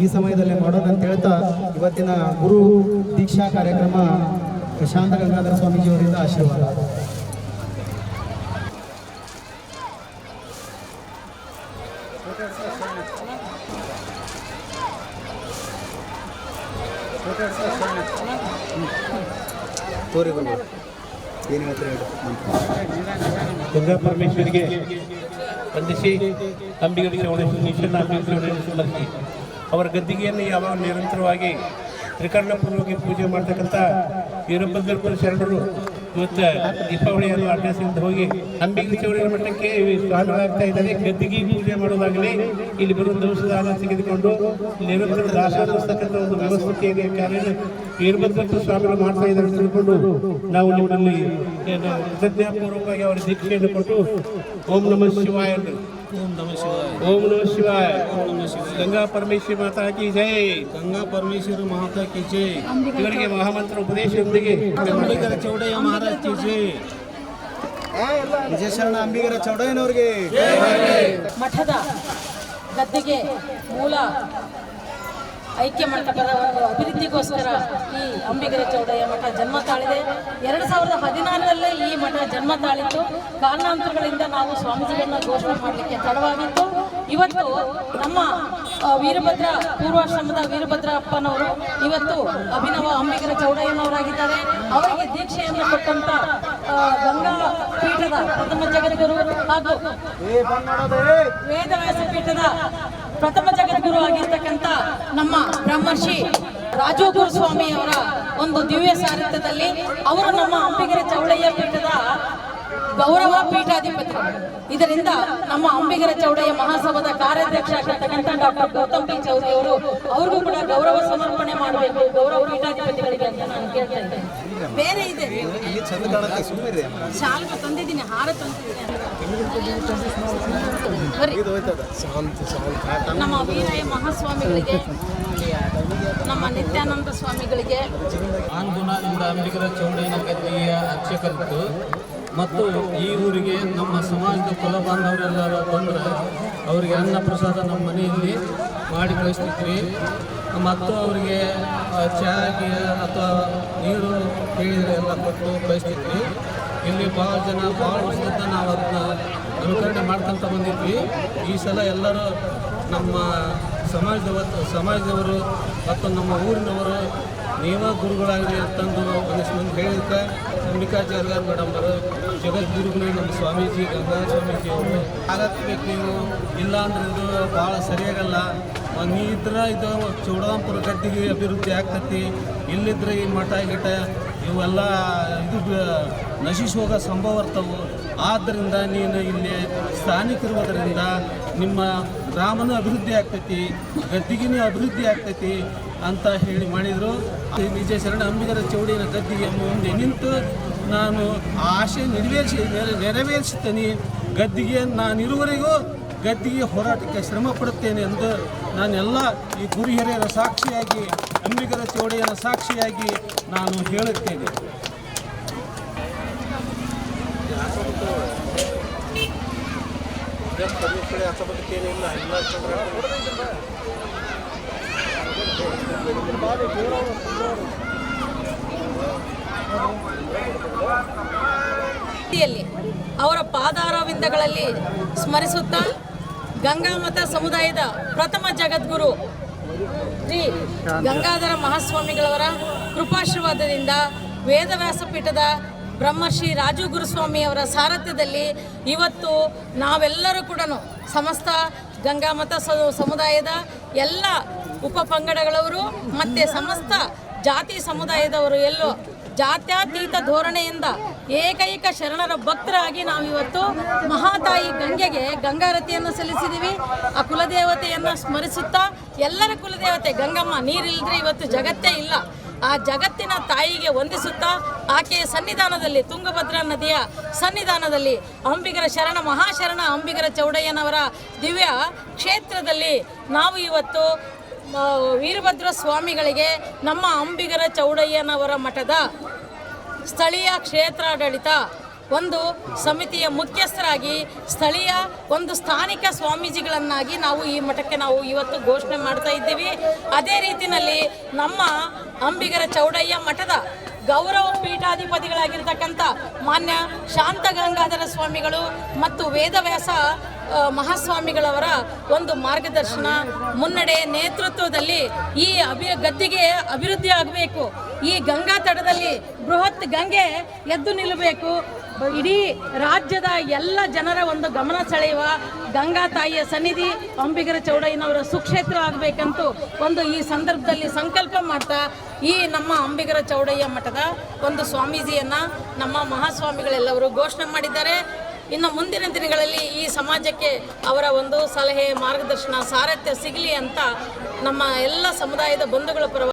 ಈ ಸಮಯದಲ್ಲಿ ಮಾಡೋಣ ಅಂತ ಹೇಳ್ತಾ ಇವತ್ತಿನ ಗುರು ದೀಕ್ಷಾ ಕಾರ್ಯಕ್ರಮ ಶಾಂತ ಗಂಗಾಧರ ಸ್ವಾಮೀಜಿಯವರಿಂದ ಆಶೀರ್ವಾದ. ತೋರಿ ಬರ್ಬೋದು ಏನು ಹೇಳ್ತಾರೆ ಗಂಗಾ ಪರಮೇಶ್ವರಿಗೆ ವಂದಿಸಿ ಅಂಬಿಗರ ಚೌಡೇಶ್ವರ ನಿಶ್ಚಲ ಅಂಬಿಗರ ಚೌಡೇಶ್ವರ ಸ್ಮರಿಸಿ ಅವರ ಗದ್ದಿಗೆಯನ್ನು ಯಾವಾಗ ನಿರಂತರವಾಗಿ ತ್ರಿಕರ್ಣಪೂರ್ವವಾಗಿ ಪೂಜೆ ಮಾಡ್ತಕ್ಕಂಥ ವೀರಭದ್ರಪುರ ಶರಣರು ಮತ್ತು ದೀಪಾವಳಿಯನ್ನು ಆಚರಿಸಿದ ಹೋಗಿ ಅಂಬಿಗರ ಚೌಡಿಯ ಮಠಕ್ಕೆ ಸ್ವಾಮಿಗಳಾಗ್ತಾ ಇದ್ದಾರೆ. ಗದ್ದಿಗೆ ಪೂಜೆ ಮಾಡೋದಾಗಲಿ, ಇಲ್ಲಿ ಬರುವ ದೋಷದಾನ ತೆಗೆದುಕೊಂಡು ನಿರಂತರ ದಾಸೋಸ್ತಕ್ಕಂಥ ಒಂದು ವ್ಯವಸ್ಥೆಯಲ್ಲಿ ಕಾರ್ಯ ವೀರಭದ್ರಪುರ ಸ್ವಾಮಿಗಳು ಮಾಡ್ತಾ ಇದ್ದಾರೆ ತಿಳ್ಕೊಂಡು ನಾವು ನಿಮ್ಮಲ್ಲಿ ಕೃತಜ್ಞಾಪೂರ್ವಕವಾಗಿ ಅವರ ದೀಕ್ಷೆಯನ್ನು ಕೊಟ್ಟು ಓಂ ನಮಃ ಶಿವಾಯ. ಓಂ ನಮ ಶಿವಾಯ. ಓಂ ನಮಃ ಶಿವಾಯ. ಓಂ ನಮ ಶಿವಾಯ. ಗಂಗಾ ಪರಮೇಶ್ವರಿ ಮಾತಾ ಕಿ ಜೈ. ಗಂಗಾ ಪರಮೇಶ್ವರ ಮಾತಾ ಕಿ ಜೈ. ಇವರಿಗೆ ಮಹಾಮಂತ್ರ ಉಪದೇಶದೊಂದಿಗೆ ಅಂಬಿಗರ ಚೌಡಯ್ಯ ಮಹಾರಾಜ್ ಕಿ ಜೈ. ವಿಜಯಶರಣ ಅಂಬಿಗರ ಚೌಡಯ್ಯನವ್ರಿಗೆ. ಮಠದ ಗದ್ದಿಗೆ ಮೂಲ ಐಕ್ಯ ಮಂಟಪದ ಒಂದು ಅಭಿವೃದ್ಧಿಗೋಸ್ಕರ ಈ ಅಂಬಿಗರ ಚೌಡಯ್ಯ ಮಠ ಜನ್ಮ ತಾಳಿದೆ. ಎರಡು ಸಾವಿರದ ಹದಿನಾರರಲ್ಲೇ ಈ ಮಠ ಜನ್ಮ ತಾಳಿತ್ತು. ಕಾರಣಾಂತರಗಳಿಂದ ನಾವು ಸ್ವಾಮೀಜಿಗಳನ್ನ ಘೋಷಣೆ ಮಾಡಲಿಕ್ಕೆ ತಡವಾಗಿತ್ತು. ಇವತ್ತು ನಮ್ಮ ವೀರಭದ್ರ ಪೂರ್ವಾಶ್ರಮದ ವೀರಭದ್ರ ಅಪ್ಪನವರು ಇವತ್ತು ಅಭಿನವ ಅಂಬಿಗರ ಚೌಡಯ್ಯನವರಾಗಿದ್ದಾರೆ. ಅವರಿಗೆ ದೀಕ್ಷೆಯನ್ನು ಕೊಟ್ಟಂತ ಗಂಗಾ ಪೀಠದ ಪ್ರಥಮ ಜಗದ್ಗುರು ಹಾಗೂ ವೇದವ್ಯಾಸ ಪೀಠದ ಪ್ರಥಮ ಜಗದ್ಗುರು ಆಗಿರ್ತಕ್ಕಂಥ ನಮ್ಮ ಬ್ರಹ್ಮರ್ಷಿ ರಾಜು ಗುರುಸ್ವಾಮಿ ಅವರ ಒಂದು ದಿವ್ಯ ಸಾಹಿತ್ಯದಲ್ಲಿ ಅವರು ನಮ್ಮ ಅಂಬಿಗರ ಚೌಳಯ್ಯ ಪೀಠದ ಗೌರವ ಪೀಠಾಧಿಪತಿ. ಇದರಿಂದ ನಮ್ಮ ಅಂಬಿಗರ ಚೌಡಯ್ಯ ಮಹಾಸಭಾದ ಕಾರ್ಯಾಧ್ಯಕ್ಷ ಆಗಿರ್ತಕ್ಕಂಥ ಡಾಕ್ಟರ್ ಗೌತಮ್ ಪಿ ಚೌಧರಿ ಅವರು ಅವ್ರಿಗೂ ಕೂಡ ಗೌರವ ಸಮರ್ಪಣೆ ಮಾಡಬೇಕು. ಗೌರವ ಪೀಠಾಧಿಪತಿಗಳಿಗೆ ಅಂತ ನಾನು ಕೇಳ್ತಾ ಇದ್ದೇನೆ. ಬೇರೆ ಇದೆ. ಶಾಲ್ಕ ತಂದಿದ್ದೀನಿ ಹಾರ ತಂದಿದ್ದೀನಿ ನಮ್ಮ ವೀರಯ್ಯ ಮಹಾಸ್ವಾಮಿಗಳಿಗೆ ನಮ್ಮ ನಿತ್ಯಾನಂದ ಸ್ವಾಮಿಗಳಿಗೆ. ಅಂಬಿಗರ ಚೌಡಯ್ಯನ ಕಥೆಯ ಅರ್ಚಕರಿದ್ದು ಮತ್ತು ಈ ಊರಿಗೆ ನಮ್ಮ ಸಮಾಜದ ಕುಲ ಬಾಂಧವರೆಲ್ಲರೂ ಬಂದರೆ ಅವರಿಗೆ ಅನ್ನ ಪ್ರಸಾದ ನಮ್ಮ ಮನೆಯಲ್ಲಿ ಮಾಡಿ ಕಳಿಸ್ತಿದ್ವಿ ಮತ್ತು ಅವರಿಗೆ ಚಹಾಗೆ ಅಥವಾ ನೀರು ಎಲ್ಲ ಕೊಟ್ಟು ಕಳಿಸ್ತಿದ್ವಿ ಇಲ್ಲಿ ಭಾಳ ಜನ, ಭಾಳ ವರ್ಷದಿಂದ ನಾವು ಅದನ್ನ ಅನುಕರಣೆ ಮಾಡ್ಕೊಂತ ಬಂದಿದ್ವಿ. ಈ ಸಲ ಎಲ್ಲರೂ ನಮ್ಮ ಸಮಾಜದವ, ಸಮಾಜದವರು ಮತ್ತು ನಮ್ಮ ಊರಿನವರು ನೀವ ಗುರುಗಳಾಗಲಿ ಅಂತಂದು ಒಂದಿಷ್ಟು ಮಂದಿ ಹೇಳಿದ್ಕೆ ಅಂಬಿಕಾಚಾರ್ಯ ಮೇಡಮ್ ಅವರು ಜಗದ್ಗುರುಗಳು ನಮ್ಮ ಸ್ವಾಮೀಜಿ, ಗಂಗಾ ಸ್ವಾಮೀಜಿ ಅವರು ಆಗತ್ಬೇಕು ನೀವು ಇಲ್ಲ ಅಂದ್ರೆ ಇದು ಭಾಳ ಸರಿಯಾಗಲ್ಲ. ನೀ ಇದ್ರೆ ಇದು ಚೌಡಾಂಪುರ ಗದ್ದಿಗೆ ಅಭಿವೃದ್ಧಿ ಆಗ್ತೈತಿ, ಇಲ್ಲಿದ್ರೆ ಈ ಮಠ ಗಿಟ ಇವೆಲ್ಲ ಇದು ನಶಿಸಿ ಹೋಗೋ ಸಂಭವ ಇರ್ತವು. ಆದ್ದರಿಂದ ನೀನು ಇಲ್ಲಿ ಸ್ಥಾನಿಕರುವುದರಿಂದ ನಿಮ್ಮ ಗ್ರಾಮನೂ ಅಭಿವೃದ್ಧಿ ಆಗ್ತೈತಿ, ಗದ್ದಿಗೆನೂ ಅಭಿವೃದ್ಧಿ ಆಗ್ತೈತಿ ಅಂತ ಹೇಳಿ ಮಾಡಿದರು. ನಿಜ ಶರಣ ಅಂಬಿಗರ ಚೌಡಿನ ಗದ್ದಿಗೆ ಮುಂದೆ ನಿಂತು ನಾನು ಆ ಆಶೆ ನೆರವೇರಿಸಿ ನೆರ- ನೆರವೇರಿಸುತ್ತೇನೆ. ಗದ್ದಿಗೆ ನಾನಿರುವರೆಗೂ ಗದ್ದಿಗೆ ಹೋರಾಟಕ್ಕೆ ಶ್ರಮ ಪಡುತ್ತೇನೆ ಎಂದು ನಾನೆಲ್ಲ ಈ ಗುರು ಹಿರಿಯರ ಸಾಕ್ಷಿಯಾಗಿ, ಅಂಬಿಗರ ಚೌಡಿಯರ ಸಾಕ್ಷಿಯಾಗಿ ನಾನು ಹೇಳುತ್ತೇನೆ. ಅವರ ಪಾದಾರವಿಂದಗಳಲ್ಲಿ ಸ್ಮರಿಸುತ್ತಾ ಗಂಗಾಮತ ಸಮುದಾಯದ ಪ್ರಥಮ ಜಗದ್ಗುರು ಶ್ರೀ ಗಂಗಾಧರ ಮಹಾಸ್ವಾಮಿಗಳವರ ಕೃಪಾಶೀರ್ವಾದದಿಂದ ವೇದವ್ಯಾಸ ಪೀಠದ ಬ್ರಹ್ಮಶ್ರೀ ರಾಜು ಗುರುಸ್ವಾಮಿಯವರ ಸಾರಥ್ಯದಲ್ಲಿ ಇವತ್ತು ನಾವೆಲ್ಲರೂ ಕೂಡ ಸಮಸ್ತ ಗಂಗಾಮತ ಸಮುದಾಯದ ಎಲ್ಲ ಉಪ ಪಂಗಡಗಳವರು ಮತ್ತು ಸಮಸ್ತ ಜಾತಿ ಸಮುದಾಯದವರು ಎಲ್ಲೋ ಜಾತ್ಯತೀತ ಧೋರಣೆಯಿಂದ ಏಕೈಕ ಶರಣರ ಭಕ್ತರಾಗಿ ನಾವಿವತ್ತು ಮಹಾತಾಯಿ ಗಂಗೆಗೆ ಗಂಗಾರತಿಯನ್ನು ಸಲ್ಲಿಸಿದ್ದೀವಿ ಆ ಕುಲದೇವತೆಯನ್ನು ಸ್ಮರಿಸುತ್ತಾ ಎಲ್ಲರ ಕುಲದೇವತೆ, ಗಂಗಮ್ಮ ನೀರಿಲ್ಲದ್ರೆ ಇವತ್ತು ಜಗತ್ತೇ ಇಲ್ಲ. ಆ ಜಗತ್ತಿನ ತಾಯಿಗೆ ವಂದಿಸುತ್ತಾ ಆಕೆಯ ಸನ್ನಿಧಾನದಲ್ಲಿ ತುಂಗಭದ್ರಾ ನದಿಯ ಸನ್ನಿಧಾನದಲ್ಲಿ ಅಂಬಿಗರ ಶರಣ, ಮಹಾಶರಣ ಅಂಬಿಗರ ಚೌಡಯ್ಯನವರ ದಿವ್ಯ ಕ್ಷೇತ್ರದಲ್ಲಿ ನಾವು ಇವತ್ತು ವೀರಭದ್ರ ಸ್ವಾಮಿಗಳಿಗೆ ನಮ್ಮ ಅಂಬಿಗರ ಚೌಡಯ್ಯನವರ ಮಠದ ಸ್ಥಳೀಯ ಕ್ಷೇತ್ರಾಡಳಿತ ಒಂದು ಸಮಿತಿಯ ಮುಖ್ಯಸ್ಥರಾಗಿ ಸ್ಥಳೀಯ ಒಂದು ಸ್ಥಾನಿಕ ಸ್ವಾಮೀಜಿಗಳನ್ನಾಗಿ ನಾವು ಈ ಮಠಕ್ಕೆ ನಾವು ಇವತ್ತು ಘೋಷಣೆ ಮಾಡ್ತಾ ಇದ್ದೀವಿ. ಅದೇ ರೀತಿಯಲ್ಲಿ ನಮ್ಮ ಅಂಬಿಗರ ಚೌಡಯ್ಯ ಮಠದ ಗೌರವ ಪೀಠಾಧಿಪತಿಗಳಾಗಿರ್ತಕ್ಕಂಥ ಮಾನ್ಯ ಶಾಂತ ಗಂಗಾಧರ ಸ್ವಾಮಿಗಳು ಮತ್ತು ವೇದವ್ಯಾಸ ಮಹಾಸ್ವಾಮಿಗಳವರ ಒಂದು ಮಾರ್ಗದರ್ಶನ, ಮುನ್ನಡೆ ನೇತೃತ್ವದಲ್ಲಿ ಈ ಅಭಿ, ಗದ್ದಿಗೆ ಅಭಿವೃದ್ಧಿ ಆಗಬೇಕು. ಈ ಗಂಗಾ ತಡದಲ್ಲಿ ಬೃಹತ್ ಗಂಗೆ ಎದ್ದು ನಿಲ್ಲಬೇಕು. ಇಡೀ ರಾಜ್ಯದ ಎಲ್ಲ ಜನರ ಒಂದು ಗಮನ ಸೆಳೆಯುವ ಗಂಗಾ ತಾಯಿಯ ಸನ್ನಿಧಿ, ಅಂಬಿಗರ ಚೌಡಯ್ಯನವರ ಸುಕ್ಷೇತ್ರ ಆಗಬೇಕಂತೂ ಒಂದು ಈ ಸಂದರ್ಭದಲ್ಲಿ ಸಂಕಲ್ಪ ಮಾಡ್ತಾ ಈ ನಮ್ಮ ಅಂಬಿಗರ ಚೌಡಯ್ಯ ಮಠದ ಒಂದು ಸ್ವಾಮೀಜಿಯನ್ನು ನಮ್ಮ ಮಹಾಸ್ವಾಮಿಗಳೆಲ್ಲವರು ಘೋಷಣೆ ಮಾಡಿದ್ದಾರೆ. ಇನ್ನು ಮುಂದಿನ ದಿನಗಳಲ್ಲಿ ಈ ಸಮಾಜಕ್ಕೆ ಅವರ ಒಂದು ಸಲಹೆ, ಮಾರ್ಗದರ್ಶನ, ಸಾರಥ್ಯ ಸಿಗಲಿ ಅಂತ ನಮ್ಮ ಎಲ್ಲ ಸಮುದಾಯದ ಬಂಧುಗಳ ಪರವಾಗಿ